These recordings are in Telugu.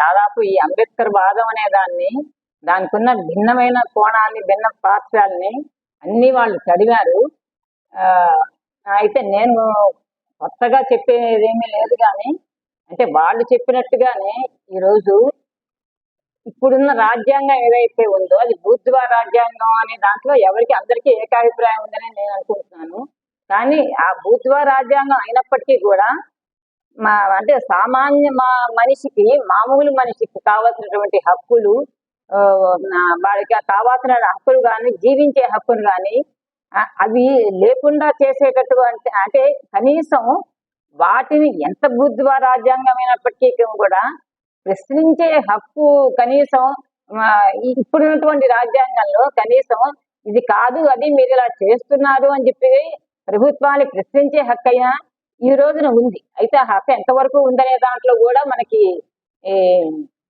దాదాపు ఈ అంబేద్కర్ వాదం అనే దాన్ని దానికి ఉన్న భిన్నమైన కోణాన్ని భిన్న పార్శ్వాల్ని అన్ని వాళ్ళు చదివారు. అయితే నేను కొత్తగా చెప్పేదేమీ లేదు కానీ అంటే వాళ్ళు చెప్పినట్టుగానే ఈరోజు ఇప్పుడున్న రాజ్యాంగం ఏదైతే ఉందో అది బూద్వా రాజ్యాంగం అనే దాంట్లో ఎవరికి అందరికీ ఏకాభిప్రాయం ఉందని నేను అనుకుంటున్నాను. కానీ ఆ బూద్వా రాజ్యాంగం అయినప్పటికీ కూడా మా అంటే సామాన్య మా మనిషికి మామూలు మనిషికి కావాల్సినటువంటి హక్కులు ఆ, వాడికి కావాల్సిన హక్కులు కానీ జీవించే హక్కులు కానీ అవి లేకుండా చేసేటట్టు అంటే అంటే కనీసం వాటిని ఎంత బుద్ధివా రాజ్యాంగమైనప్పటికీ కూడా ప్రశ్నించే హక్కు కనీసం ఇప్పుడున్నటువంటి రాజ్యాంగంలో కనీసం ఇది కాదు అది మీరు ఇలా చేస్తున్నారు అని చెప్పి ప్రభుత్వాన్ని ప్రశ్నించే హక్కు అయినా ఈ రోజున ఉంది. అయితే ఆ ఎంతవరకు ఉందనే దాంట్లో కూడా మనకి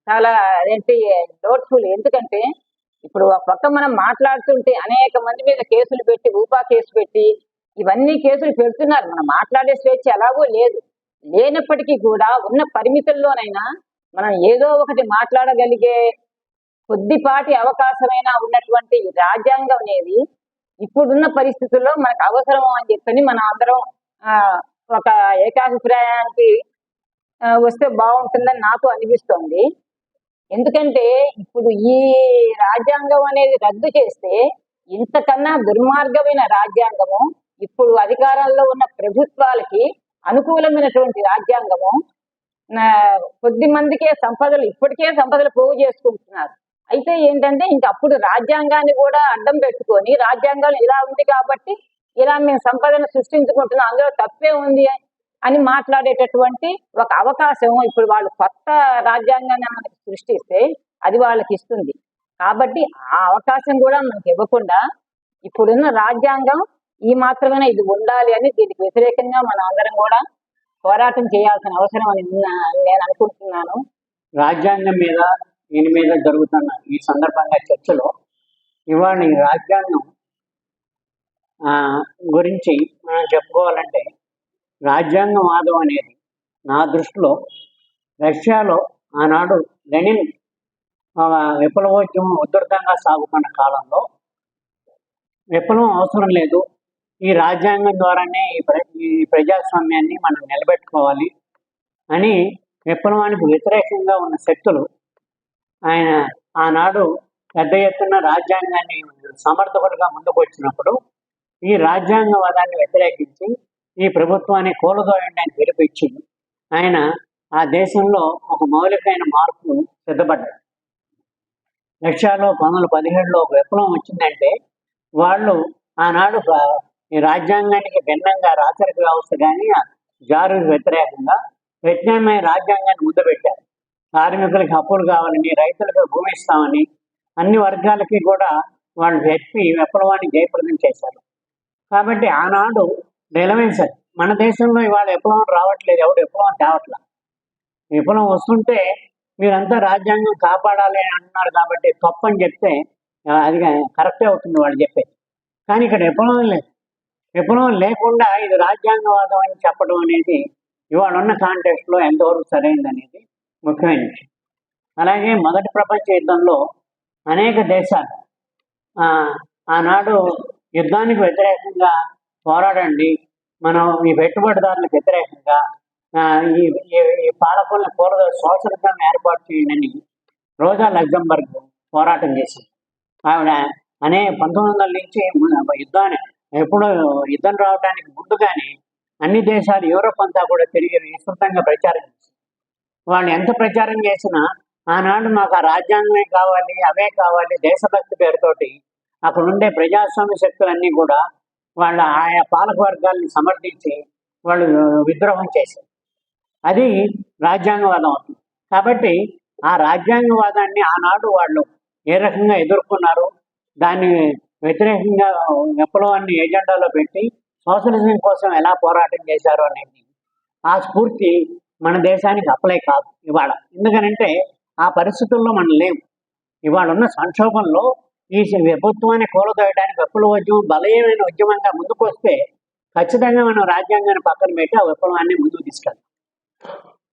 చాలా అదేంటి డౌట్ఫుల్ ఎందుకంటే ఇప్పుడు ఒక పక్క మనం మాట్లాడుతుంటే అనేక మంది మీద కేసులు పెట్టి ఊపా కేసు పెట్టి ఇవన్నీ కేసులు పెడుతున్నారు. మనం మాట్లాడే స్వేచ్ఛ ఎలాగో లేదు. లేనప్పటికీ కూడా ఉన్న పరిమితుల్లోనైనా మనం ఏదో ఒకటి మాట్లాడగలిగే కొద్దిపాటి అవకాశమైనా ఉన్నటువంటి రాజ్యాంగం అనేది ఇప్పుడున్న పరిస్థితుల్లో మనకు అవసరం అని చెప్పని మనం అందరం ఆ, ఒక ఏకాభిప్రాయానికి వస్తే బాగుంటుందని నాకు అనిపిస్తోంది. ఎందుకంటే ఇప్పుడు ఈ రాజ్యాంగం అనేది రద్దు చేస్తే ఇంతకన్నా దుర్మార్గమైన రాజ్యాంగము ఇప్పుడు అధికారంలో ఉన్న ప్రభుత్వాలకి అనుకూలమైనటువంటి రాజ్యాంగము కొద్ది మందికే సంపదలు ఇప్పటికే సంపదలు పోగు చేసుకుంటున్నారు. అయితే ఏంటంటే ఇంక అప్పుడు రాజ్యాంగాన్ని కూడా అడ్డం పెట్టుకొని రాజ్యాంగం ఇలా ఉంది కాబట్టి ఇలా మేము సంపదను సృష్టించుకుంటున్నాం అందులో తప్పే ఉంది అని మాట్లాడేటటువంటి ఒక అవకాశం ఇప్పుడు వాళ్ళు కొత్త రాజ్యాంగాన్ని మనకి సృష్టిస్తే అది వాళ్ళకి ఇస్తుంది. కాబట్టి ఆ అవకాశం కూడా మనకి ఇవ్వకుండా ఇప్పుడున్న రాజ్యాంగం ఈ మాత్రమే ఇది ఉండాలి అని దీనికి వ్యతిరేకంగా మనం అందరం కూడా పోరాటం చేయాల్సిన అవసరం అని నేను అనుకుంటున్నాను. రాజ్యాంగం మీద దీని మీద జరుగుతున్న ఈ సందర్భంగా చర్చలో ఇవాళ ఈ రాజ్యాంగం గురించి మనం చెప్పుకోవాలంటే రాజ్యాంగవాదం అనేది నా దృష్టిలో రష్యాలో ఆనాడు లెనిన్ విప్లవోద్యమం ఉధృతంగా సాగుతున్న కాలంలో విప్లవం అవసరం లేదు. ఈ రాజ్యాంగం ద్వారానే ఈ ప్ర ఈ ప్రజాస్వామ్యాన్ని మనం నిలబెట్టుకోవాలి అని విప్లవానికి వ్యతిరేకంగా ఉన్న శక్తులు ఆయన ఆనాడు పెద్ద ఎత్తున రాజ్యాంగాన్ని సమర్థకులుగా ముందుకు వచ్చినప్పుడు ఈ రాజ్యాంగవాదాన్ని వ్యతిరేకించి ఈ ప్రభుత్వాన్ని కూలదోయండి అని పిలిపించింది ఆయన ఆ దేశంలో ఒక మౌలికమైన మార్పు సిద్ధపడ్డాడు. రష్యాలో పంతొమ్మిది పదిహేడులో ఒక విప్లవం వచ్చిందంటే వాళ్ళు ఆనాడు ఈ రాజ్యాంగానికి భిన్నంగా రాచరిక వ్యవస్థ కానీ జారు వ్యతిరేకంగా ప్రత్యామ్నాయ రాజ్యాంగాన్ని ముద్దపెట్టారు కార్మికులకి హక్కులు కావాలని రైతులకు భూమి ఇస్తామని అన్ని వర్గాలకి కూడా వాళ్ళు చెప్పి విప్లవాన్ని జయప్రదం చేశారు. కాబట్టి ఆనాడు నిలవేశారు. మన దేశంలో ఇవాళ విప్లవం రావట్లేదు. ఎవడు విప్లవం తేవట్లా విప్లవం వస్తుంటే మీరంతా రాజ్యాంగం కాపాడాలి అంటున్నారు కాబట్టి తప్పని చెప్తే అది కరెక్టే అవుతుంది వాళ్ళు చెప్పేది. కానీ ఇక్కడ విప్లవం లేదు. విప్లవం లేకుండా ఇది రాజ్యాంగవాదం అని చెప్పడం అనేది ఇవాళ ఉన్న కాంటెక్స్ట్లో ఎంతవరకు సరైనది అనేది ముఖ్యమైన విషయం. అలాగే మొదటి ప్రపంచ యుద్ధంలో అనేక దేశాలు ఆనాడు యుద్ధానికి వ్యతిరేకంగా పోరాడండి. మనం ఈ పెట్టుబడిదారులకు వ్యతిరేకంగా ఆ, ఈ ఈ- ఈ పాలకులను సోషలిజం ఏర్పాటు చేయండి. రోజా లగ్జంబర్గ్ పోరాటం చేసింది ఆవిడ అనే పంతొమ్మిది వందల నుంచి యుద్ధాన్ని ఎప్పుడు యుద్ధం రావడానికి ముందుగానే అన్ని దేశాలు యూరోప్ అంతా కూడా తిరిగి విస్తృతంగా ప్రచారం చేసింది వాళ్ళు ఎంత ప్రచారం చేసినా ఆనాడు మాకు ఆ రాజ్యాంగమే కావాలి అవే కావాలి దేశభక్తి పేరుతోటి అక్కడ ఉండే ప్రజాస్వామ్య శక్తులన్నీ కూడా వాళ్ళ ఆయా పాలక వర్గాల్ని సమర్థించి వాళ్ళు విద్రోహం చేశారు. అది రాజ్యాంగవాదం అవుతుంది. కాబట్టి ఆ రాజ్యాంగవాదాన్ని ఆనాడు వాళ్ళు ఏ రకంగా ఎదుర్కొన్నారు దాన్ని వ్యతిరేకంగా విప్లవాన్ని ఎజెండాలో పెట్టి సోషలిజం కోసం ఎలా పోరాటం చేశారు అనేది ఆ స్ఫూర్తి మన దేశానికి అప్లై కాదు ఇవాళ. ఎందుకనంటే ఆ పరిస్థితుల్లో మనం లేవు ఇవాళ ఉన్న సంక్షోభంలో ఈ ప్రభుత్వాన్ని కూలదోయడానికి విప్లవోద్యమం బలమైన ఉద్యమంగా ముందుకు వస్తే ఖచ్చితంగా మనం రాజ్యాంగాన్ని పక్కన పెట్టి ఆ విప్లవాన్ని ముందుకు తీసుకెళ్తాం.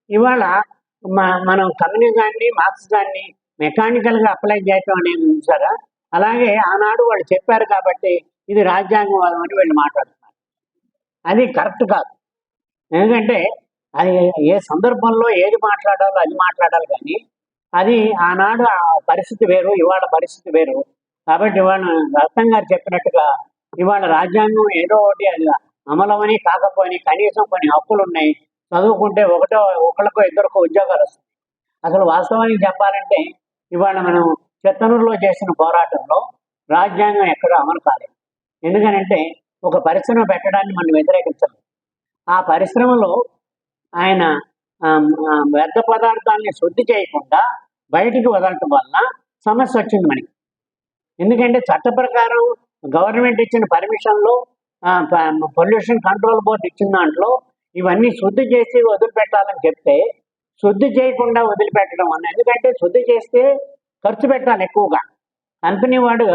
ఇవాళ మ- మనం కమ్యూనిజాన్ని మార్క్సిజాన్ని మెకానికల్గా అప్లై చేయటం అనేది చూసారా అలాగే ఆనాడు వాళ్ళు చెప్పారు కాబట్టి ఇది రాజ్యాంగవాదం అని వీళ్ళు మాట్లాడుతున్నారు. అది కరెక్ట్ కాదు. ఎందుకంటే అది ఏ సందర్భంలో ఏది మాట్లాడాలో అది మాట్లాడాలి కానీ అది ఆనాడు ఆ పరిస్థితి వేరు ఇవాళ పరిస్థితి వేరు. కాబట్టి ఇవాళ రత్నం గారు చెప్పినట్టుగా ఇవాళ రాజ్యాంగం ఏదో ఒకటి అది అమలమని కాకపోయి కనీసం కొన్ని హక్కులు ఉన్నాయి. చదువుకుంటే ఒకటో ఒకరికో ఇద్దరికో ఉద్యోగాలు వస్తాయి. అసలు వాస్తవానికి చెప్పాలంటే ఇవాళ మనం చెత్తనూరులో చేసిన పోరాటంలో రాజ్యాంగం ఎక్కడ అమలు కాలేదు. ఎందుకనంటే ఒక పరిశ్రమ పెట్టడాన్ని మనం వ్యతిరేకించలేదు. ఆ పరిశ్రమలో ఆయన వ్యర్థ పదార్థాలని శుద్ధి చేయకుండా బయటికి వదలటం వలన సమస్య వచ్చింది మనకి. ఎందుకంటే చట్ట ప్రకారం గవర్నమెంట్ ఇచ్చిన పర్మిషన్లో పొల్యూషన్ కంట్రోల్ బోర్డు ఇచ్చిన దాంట్లో ఇవన్నీ శుద్ధి చేసి వదిలిపెట్టాలని చెప్తే శుద్ధి చేయకుండా వదిలిపెట్టడం అన్న ఎందుకంటే శుద్ధి చేస్తే ఖర్చు పెట్టాలి ఎక్కువగా. కంపెనీ వాడు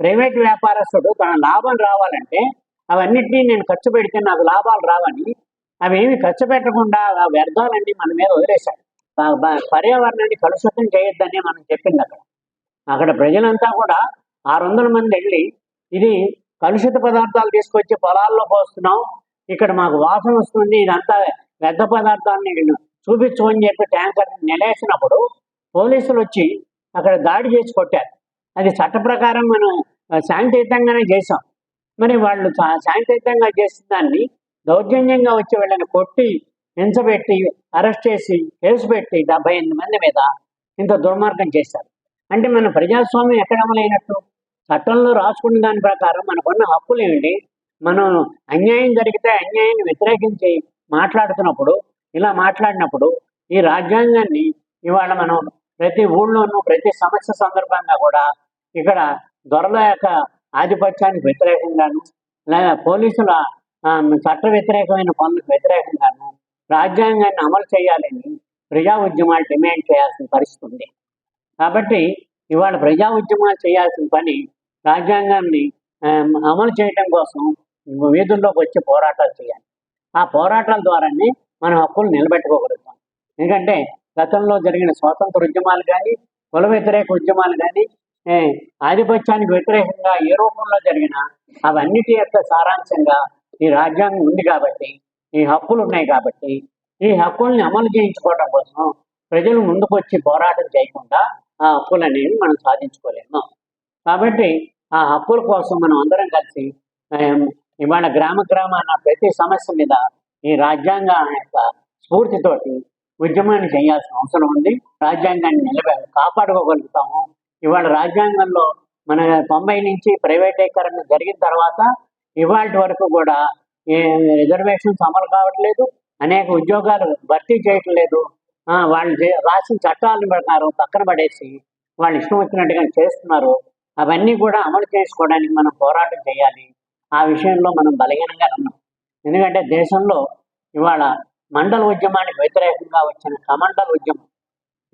ప్రైవేట్ వ్యాపారస్తుడు తన లాభం రావాలంటే అవన్నిటినీ నేను ఖర్చు పెడితే నాకు లాభాలు రావని అవేమి ఖర్చు పెట్టకుండా వ్యర్థాలన్నీ మన మీద వదిలేశాడు పర్యావరణాన్ని కలుషితం చేయొద్దని మనం చెప్పింది అక్కడ. అక్కడ ప్రజలంతా కూడా ఆరు వందల మంది వెళ్ళి ఇది కలుషిత పదార్థాలు తీసుకొచ్చి పొలాల్లో పోస్తున్నాం ఇక్కడ మాకు వాసన వస్తుంది ఇదంతా వ్యర్థ పదార్థాన్ని చూపించు అని చెప్పి ట్యాంకర్ నిలేసినప్పుడు పోలీసులు వచ్చి అక్కడ దాడి చేసి కొట్టారు. అది చట్ట ప్రకారం మనం శాంతియుతంగానే చేసాం మరి వాళ్ళు శాంతియుతంగా చేసిన దాన్ని దౌర్జన్యంగా వచ్చి వీళ్ళని కొట్టి హింసపెట్టి అరెస్ట్ చేసి కేసు పెట్టి డెబ్బై ఎనిమిది మంది మీద ఇంత దుర్మార్గం చేశారు. అంటే మన ప్రజాస్వామ్యం ఎక్కడ అమలైనట్టు? చట్టంలో రాసుకున్న దాని ప్రకారం మనకున్న హక్కులు ఏమిటి మనం అన్యాయం జరిగితే అన్యాయాన్ని వ్యతిరేకించి మాట్లాడుతున్నప్పుడు ఇలా మాట్లాడినప్పుడు ఈ రాజ్యాంగాన్ని ఇవాళ మనం ప్రతి ఊళ్ళోనూ ప్రతి సమస్య సందర్భంగా కూడా ఇక్కడ దొరల యొక్క ఆధిపత్యానికి వ్యతిరేకంగాను లేదా పోలీసుల చట్ట వ్యతిరేకమైన పనులకు వ్యతిరేకంగాను రాజ్యాంగాన్ని అమలు చేయాలని ప్రజా ఉద్యమాలు డిమాండ్ చేయాల్సిన పరిస్థితి ఉంది. కాబట్టి ఇవాళ ప్రజా ఉద్యమాలు చేయాల్సిన పని రాజ్యాంగాన్ని అమలు చేయడం కోసం వీధుల్లోకి వచ్చి పోరాటాలు చేయాలి. ఆ పోరాటాల ద్వారానే మనం హక్కులు నిలబెట్టుకోగలుగుతాం. ఎందుకంటే గతంలో జరిగిన స్వాతంత్ర ఉద్యమాలు కానీ కుల వ్యతిరేక ఉద్యమాలు కానీ ఆధిపత్యానికి వ్యతిరేకంగా ఏ రూపంలో జరిగిన అవన్నిటి యొక్క సారాంశంగా ఈ రాజ్యాంగం ఉంది కాబట్టి ఈ హక్కులు ఉన్నాయి కాబట్టి ఈ హక్కుల్ని అమలు చేయించుకోవడం కోసం ప్రజలు ముందుకు వచ్చి పోరాటం చేయకుండా ఆ హక్కులు అనేవి మనం సాధించుకోలేము. కాబట్టి ఆ హక్కుల కోసం మనం అందరం కలిసి ఇవాళ గ్రామ గ్రామాన ప్రతి సమస్య మీద ఈ రాజ్యాంగ యొక్క స్ఫూర్తితోటి ఉద్యమాన్ని చేయాల్సిన అవసరం ఉంది. రాజ్యాంగాన్ని నిలబె కాపాడుకోగలుగుతాము. ఇవాళ రాజ్యాంగంలో మన తొంభై నుంచి ప్రైవేటీకరణ జరిగిన తర్వాత ఇవాళ వరకు కూడా ఏ రిజర్వేషన్స్ అమలు కావట్లేదు. అనేక ఉద్యోగాలు భర్తీ చేయట్లేదు. ఆ, వాళ్ళు రాసిన చట్టాల ప్రకారం పక్కన పడేసి వాళ్ళు ఇష్టం వచ్చినట్టుగా చేస్తున్నారు. అవన్నీ కూడా అమలు చేసుకోవడానికి మనం పోరాటం చేయాలి. ఆ విషయంలో మనం బలహీనంగా ఉన్నాం. ఎందుకంటే దేశంలో ఇవాళ మండల ఉద్యమానికి వ్యతిరేకంగా వచ్చిన కమండల ఉద్యమం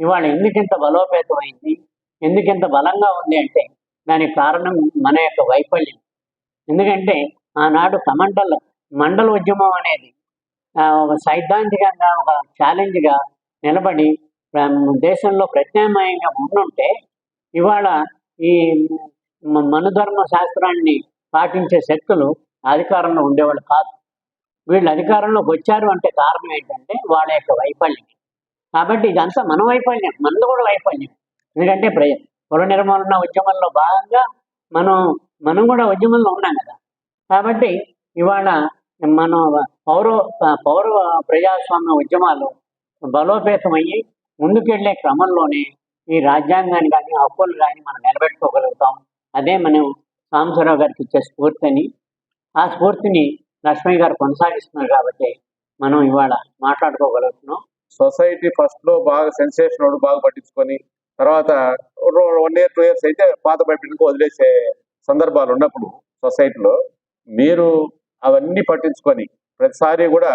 ఇవాళ ఎందుకింత బలోపేతమైంది? ఎందుకింత బలంగా ఉంది అంటే దానికి కారణం మన యొక్క వైఫల్యం. ఎందుకంటే ఆనాడు కమండల మండల ఉద్యమం అనేది ఒక సైద్ధాంతికంగా ఒక ఛాలెంజ్గా నిలబడి దేశంలో ప్రత్యామ్నాయంగా ఉండుంటే ఇవాళ ఈ మనుధర్మ శాస్త్రాన్ని పాటించే శక్తులు అధికారంలో ఉండేవాళ్ళు కాదు. వీళ్ళు అధికారంలోకి వచ్చారు అంటే కారణం ఏంటంటే వాళ్ళ యొక్క వైఫల్యం. కాబట్టి ఇదంతా మన వైఫల్యం మనది కూడా వైఫల్యం. ఎందుకంటే ప్ర పుర నిర్మూలన ఉద్యమంలో భాగంగా మనం మనం కూడా ఉద్యమంలో ఉన్నాం కదా. కాబట్టి ఇవాళ మన పౌర పౌర ప్రజాస్వామ్య ఉద్యమాలు బలోపేతమయ్యి ముందుకెళ్ళే క్రమంలోనే ఈ రాజ్యాంగాన్ని కానీ హక్కులు కానీ మనం నిలబెట్టుకోగలుగుతాం. అదే మనం సాంబశివరావు గారికి ఇచ్చే స్ఫూర్తిని. ఆ స్ఫూర్తిని లక్ష్మయ్య గారు కొనసాగిస్తున్నారు కాబట్టి మనం ఇవాళ మాట్లాడుకోగలుగుతున్నాం. సొసైటీ ఫస్ట్లో బాగా సెన్సేషన్ బాగా పట్టించుకొని తర్వాత వన్ ఇయర్ టూ ఇయర్స్ అయితే పాత బయటకు వదిలేసే సందర్భాలు ఉన్నప్పుడు సొసైటీలో మీరు అవన్నీ పట్టించుకొని ప్రతిసారి కూడా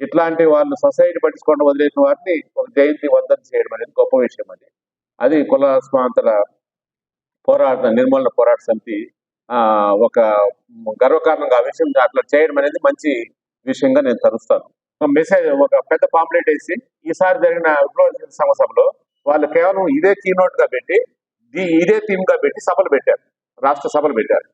ఇట్లాంటి వాళ్ళు సొసైటీ పట్టించుకోవడం వదిలేసిన వాటిని ఒక జయంతి వర్ధన చేయడం అనేది గొప్ప విషయం అది. అది కుల స్వాంతల పోరాట నిర్మూలన పోరాట సమితి ఆ ఒక గర్వకారణంగా ఆ విషయం అట్లా చేయడం అనేది మంచి విషయంగా నేను తరుస్తాను ఒక మెసేజ్ ఒక పెద్ద పాంప్లెట్ వేసి ఈసారి జరిగిన విప్లవ సంఘ వాళ్ళు కేవలం ఇదే కీనోట్గా పెట్టి దీ- ఇదే థీమ్గా పెట్టి సభలు పెట్టారు. రాష్ట్ర సభలు పెట్టారు.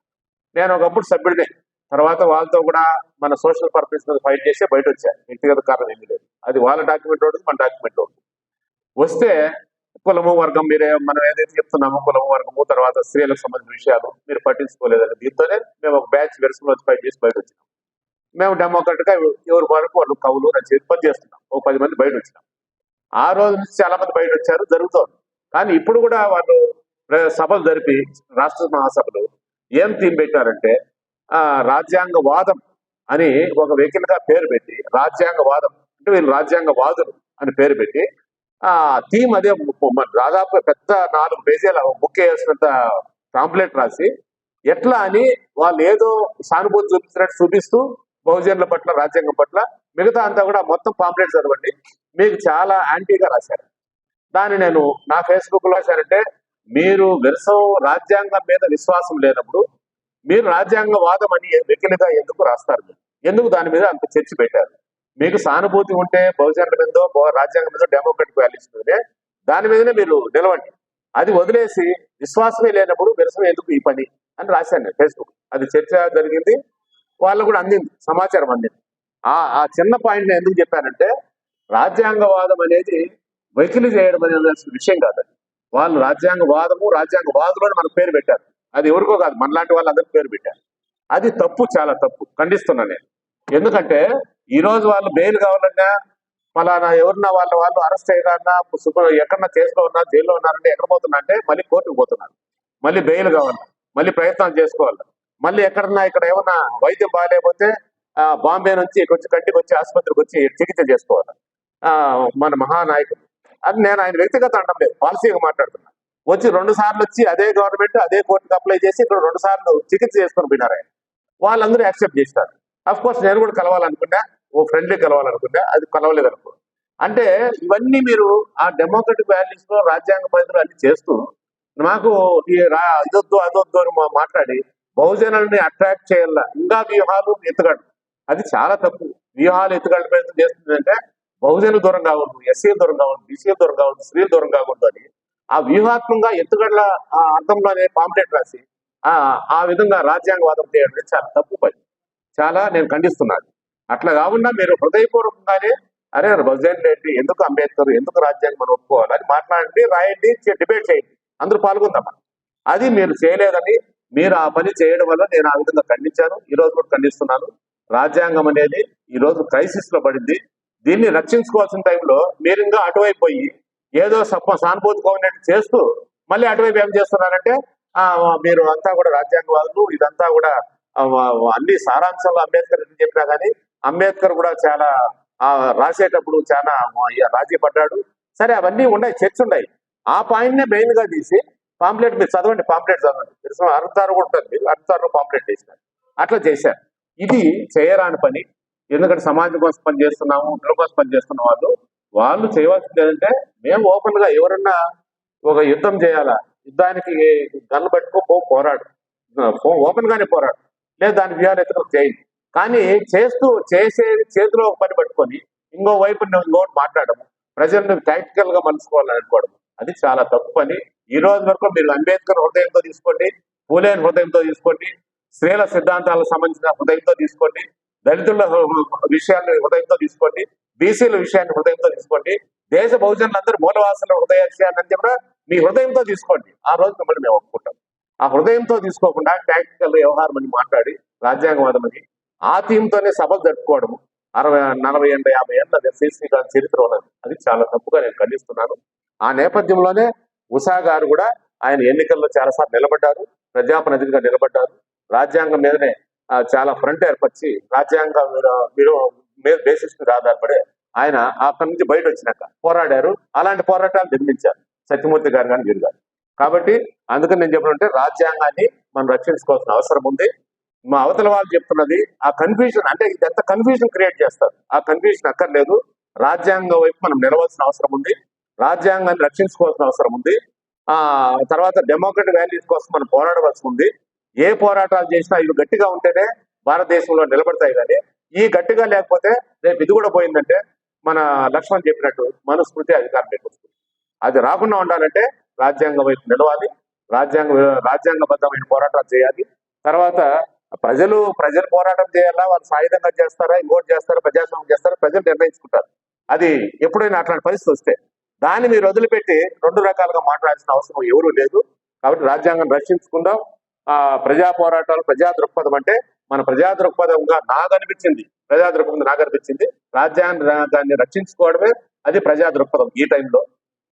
నేను ఒకప్పుడు సభ్యుడినే. తర్వాత వాళ్ళతో కూడా మన సోషల్ పర్పస్ మీద ఫైట్ చేసి బయట వచ్చాను వ్యక్తిగత కారణం ఏమీ లేదు. అది వాళ్ళ డాక్యుమెంట్ ఉంటుంది మన డాక్యుమెంట్ ఉంటుంది వస్తే కులము వర్గం మీరే మనం ఏదైతే చెప్తున్నామో కులము వర్గము తర్వాత స్త్రీలకు సంబంధించిన విషయాలు మీరు పట్టించుకోలేదని దీంతోనే మేము ఒక బ్యాచ్ వెరసలు వచ్చి ఫైట్ చేసి బయట వచ్చినాం. మేము డెమోక్రట్గా ఎవరి వరకు వాళ్ళు కవులు రచయిత పని చేస్తున్నాం ఒక పది మంది బయట వచ్చినాం. ఆ రోజు నుంచి చాలా మంది బయట వచ్చారు జరుగుతోంది. కానీ ఇప్పుడు కూడా వాళ్ళు సభలు జరిపి రాష్ట్ర మహాసభలు ఏం థీమ్ పెట్టారంటే ఆ రాజ్యాంగ వాదం అని ఒక వెహికల్ పేరు పెట్టి రాజ్యాంగ వాదం అంటే వీళ్ళు రాజ్యాంగ వాదులు అని పేరు పెట్టి థీమ్ అదే దాదాపు పెద్ద నాలుగు పేజీల బుక్ వేసినంత పాంప్లెట్ రాసి ఎట్లా అని వాళ్ళు ఏదో సానుభూతి చూపించినట్టు చూపిస్తూ బహుజనుల పట్ల రాజ్యాంగం పట్ల మిగతా అంతా కూడా మొత్తం పాంప్లెట్ చదవండి. మీకు చాలా యాంటీగా రాశారు. దాన్ని నేను నా ఫేస్బుక్లో రాశానంటే మీరు విరసం రాజ్యాంగం మీద విశ్వాసం లేనప్పుడు మీరు రాజ్యాంగ వాదం అని వెకిలిగా ఎందుకు రాస్తారు ఎందుకు దాని మీద అంత చర్చ పెట్టారు? మీకు సానుభూతి ఉంటే భవిష్యత్తు మీదో బహు- రాజ్యాంగం మీద డెమోక్రటిక్ వాల్యూస్ మీదనే దాని మీదనే మీరు నిలవండి. అది వదిలేసి విశ్వాసమే లేనప్పుడు విరసం ఎందుకు ఈ పని అని రాశాను ఫేస్బుక్ అది చర్చ జరిగింది వాళ్ళు కూడా అందింది సమాచారం అందింది. ఆ ఆ చిన్న పాయింట్ నేను ఎందుకు చెప్పానంటే రాజ్యాంగవాదం అనేది వెకిలి చేయడం అనేది విషయం కాదు వాళ్ళు రాజ్యాంగ వాదము రాజ్యాంగ వాదులు అని మనకు పేరు పెట్టారు. అది ఎవరికో కాదు మనలాంటి వాళ్ళందరికీ పేరు పెట్టారు. అది తప్పు చాలా తప్పు. ఖండిస్తున్నా నేను. ఎందుకంటే ఈరోజు వాళ్ళు బెయిల్ కావాలన్నా మళ్ళా ఎవరన్నా వాళ్ళ వాళ్ళు అరెస్ట్ అయ్యారన్నా ఎక్కడన్నా కేసులో ఉన్నా జైల్లో ఉన్నారంటే ఎక్కడ పోతున్నా అంటే మళ్ళీ కోర్టుకు పోతున్నారు. మళ్ళీ బెయిల్ కావాలి. మళ్ళీ ప్రయత్నాలు చేసుకోవాలి. మళ్ళీ ఎక్కడన్నా ఇక్కడ ఏమన్నా వైద్యం బాగాలేకపోతే బాంబే నుంచి ఇక్కడ కంటికి వచ్చి ఆసుపత్రికి వచ్చి చికిత్స చేసుకోవాలి. ఆ, మన మహానాయకుడు. అది నేను ఆయన వ్యక్తిగత అనడం లేదు. పాలసీగా మాట్లాడుతున్నా. వచ్చి రెండు సార్లు వచ్చి అదే గవర్నమెంట్ అదే కోర్టుకి అప్లై చేసి ఇక్కడ రెండు సార్లు చికిత్స చేసుకొని పోయినారు ఆయన. వాళ్ళందరూ యాక్సెప్ట్ చేస్తారు అఫ్ కోర్స్ నేను కూడా కలవాలనుకున్నా ఓ ఫ్రెండ్లీ కలవాలనుకున్నా అది కలవలేదు అనుకో అంటే ఇవన్నీ మీరు ఆ డెమోక్రటిక్ వాల్యూస్లో రాజ్యాంగ పరిధిలో అన్ని చేస్తూ మాకు ఈ రా ఇదొద్దు అదొద్దు అని మా- మాట్లాడి బహుజనుల్ని అట్రాక్ట్ చేయాల. ఇంకా వ్యూహాలు ఎత్తుగడ అది చాలా తప్పు. వ్యూహాలు ఎత్తుగడ ప్రయత్నం చేస్తుందంటే బహుజనులు దూరం కాకూడదు ఎస్సీలు దూరం కాకూడదు బీసీలు దూరం కాకూడదు స్త్రీలు దూరం కాకూడదు అని ఆ వ్యూహాత్మకంగా ఎత్తుగడల ఆ అర్థంలోనే పాంప్లెట్ రాసి ఆ ఆ విధంగా రాజ్యాంగవాదం చేయడం అనేది చాలా తప్పు పని. చాలా నేను ఖండిస్తున్నాను. అట్లా కాకుండా మీరు హృదయపూర్వకంగానే అరే బహుజన్ రెడ్డి ఎందుకు అంబేద్కర్? ఎందుకు రాజ్యాంగం మనం ఒప్పుకోవాలని మాట్లాడండి రాయండి డిబేట్ చేయండి. అందరూ పాల్గొందాం అది మీరు చేయలేదని మీరు ఆ పని చేయడం వల్ల నేను ఆ విధంగా ఖండించాను. ఈ రోజు కూడా ఖండిస్తున్నాను. రాజ్యాంగం అనేది ఈ రోజు క్రైసిస్లో పడింది. దీన్ని రక్షించుకోవాల్సిన టైంలో మీరు ఇంకా అటువైపు పోయి ఏదో సప్ప సానుభూతి కోవినట్టు చేస్తూ మళ్ళీ అటువైపు ఏం చేస్తున్నారంటే మీరు అంతా కూడా రాజ్యాంగ వాళ్ళు ఇదంతా కూడా అన్ని సారాంశంలో అంబేద్కర్ అని చెప్పినా కానీ అంబేద్కర్ కూడా చాలా ఆ, రాసేటప్పుడు చాలా రాజీ పడ్డాడు. సరే అవన్నీ ఉన్నాయి చర్చ ఉన్నాయి. ఆ పాయింట్ నే మెయిన్గా తీసి పాంప్లెట్ మీరు చదవండి పాంప్లెట్ చదవండి. తెలుసు? అరుతారు కూడా ఉంటుంది మీరు అరుతారు పాంప్లెట్ చేసినారు అట్లా చేశారు. ఇది చేయరాని పని. ఎందుకంటే సమాజం కోసం పని చేస్తున్నాము ఇళ్ళ కోసం పని చేస్తున్న వాళ్ళు వాళ్ళు చేయవలసింది ఏంటంటే మేము ఓపెన్గా ఎవరన్నా ఒక యుద్ధం చేయాలా? యుద్ధానికి గన్ను పట్టుకో పోరాడు. ఓపెన్ గానే పోరాడు. లేదు దాని వ్యూహాలు ఎత్తుకు చేయండి కానీ చేస్తూ చేసే చేతిలో ఒక పని పట్టుకొని ఇంకో వైపు ఇంకోటి మాట్లాడము. ప్రజలను ప్రాక్టికల్గా మలుచుకోవాలని అనుకోవడం. అది చాలా తప్పు పని. ఈ రోజు వరకు మీరు అంబేద్కర్ హృదయంతో తీసుకోండి పూలేని హృదయంతో తీసుకోండి స్త్రీల సిద్ధాంతాలకు సంబంధించిన హృదయంతో తీసుకోండి దళితుల విషయాన్ని హృదయంతో తీసుకోండి బీసీల విషయాన్ని హృదయంతో తీసుకోండి దేశ బహుజనులందరూ మూలవాసుల హృదయ విషయాన్ని చెప్పిన మీ హృదయంతో తీసుకోండి. ఆ రోజు మిమ్మల్ని మేము ఒప్పుకుంటాం. ఆ హృదయంతో తీసుకోకుండా టాక్టికల్ వ్యవహారం అని మాట్లాడి రాజ్యాంగవాదం అని ఆ థీమ్తోనే సభలు జరుపుకోవడము. అరవై నలభై ఏళ్ళ యాభై ఏళ్ళ శ్రీశ్రీ గారి చరిత్ర ఉన్నది అది చాలా తప్పుగా నేను ఖండిస్తున్నాను. ఆ నేపథ్యంలోనే ఉషా గారు కూడా ఆయన ఎన్నికల్లో చాలాసార్లు నిలబడ్డారు. ప్రజాప్రతినిధిగా నిలబడ్డారు. రాజ్యాంగం మీదనే చాలా ఫ్రంట్ ఏర్పరిచి రాజ్యాంగ మీద బేసిస్ మీద ఆధారపడి ఆయన అక్కడి నుంచి బయట వచ్చినాక పోరాడారు. అలాంటి పోరాటాలు నిర్మించారు. సత్యమూర్తి గారు కానీ వీరు గారు కాబట్టి అందుకని నేను చెప్పాలంటే రాజ్యాంగాన్ని మనం రక్షించుకోవాల్సిన అవసరం ఉంది. మా అవతల వాళ్ళు చెప్తున్నది ఆ కన్ఫ్యూజన్ అంటే ఇది ఎంత కన్ఫ్యూజన్ క్రియేట్ చేస్తారు. ఆ కన్ఫ్యూజన్ అక్కర్లేదు. రాజ్యాంగం వైపు మనం నిలవాల్సిన అవసరం ఉంది. రాజ్యాంగాన్ని రక్షించుకోవాల్సిన అవసరం ఉంది. ఆ తర్వాత డెమోక్రటిక్ వాల్యూస్ కోసం మనం పోరాడవలసి ఉంది. ఏ పోరాటాలు చేసినా ఇవి గట్టిగా ఉంటేనే భారతదేశంలో నిలబడతాయి కానీ ఈ గట్టిగా లేకపోతే రేపు ఇది కూడా పోయిందంటే మన లక్ష్మణ్ చెప్పినట్టు మనుస్మృతి అధికారం వస్తుంది అది రాకుండా ఉండాలంటే రాజ్యాంగం వైపు నిలవాలి రాజ్యాంగ రాజ్యాంగబద్ధమైన పోరాటాలు చేయాలి. తర్వాత ప్రజలు ప్రజలు పోరాటం చేయాలా? వాళ్ళు సాయుధంగా చేస్తారా? ఇంకోటి చేస్తారా? ప్రజాస్వామ్యం చేస్తారా? ప్రజలు నిర్ణయించుకుంటారు. అది ఎప్పుడైనా అట్లాంటి పరిస్థితి వస్తే దాన్ని మీరు వదిలిపెట్టి రెండు రకాలుగా మాట్లాడాల్సిన అవసరం ఎవరూ లేదు. కాబట్టి రాజ్యాంగం రక్షించుకుందాం. ఆ ప్రజా పోరాటాలు ప్రజా దృక్పథం అంటే మన ప్రజా దృక్పథంగా నాకు అనిపించింది. ప్రజా దృక్పథం నాకు అనిపించింది. రాజ్యాంగాన్ని రక్షించుకోవడమే అది ప్రజా దృక్పథం ఈ టైంలో.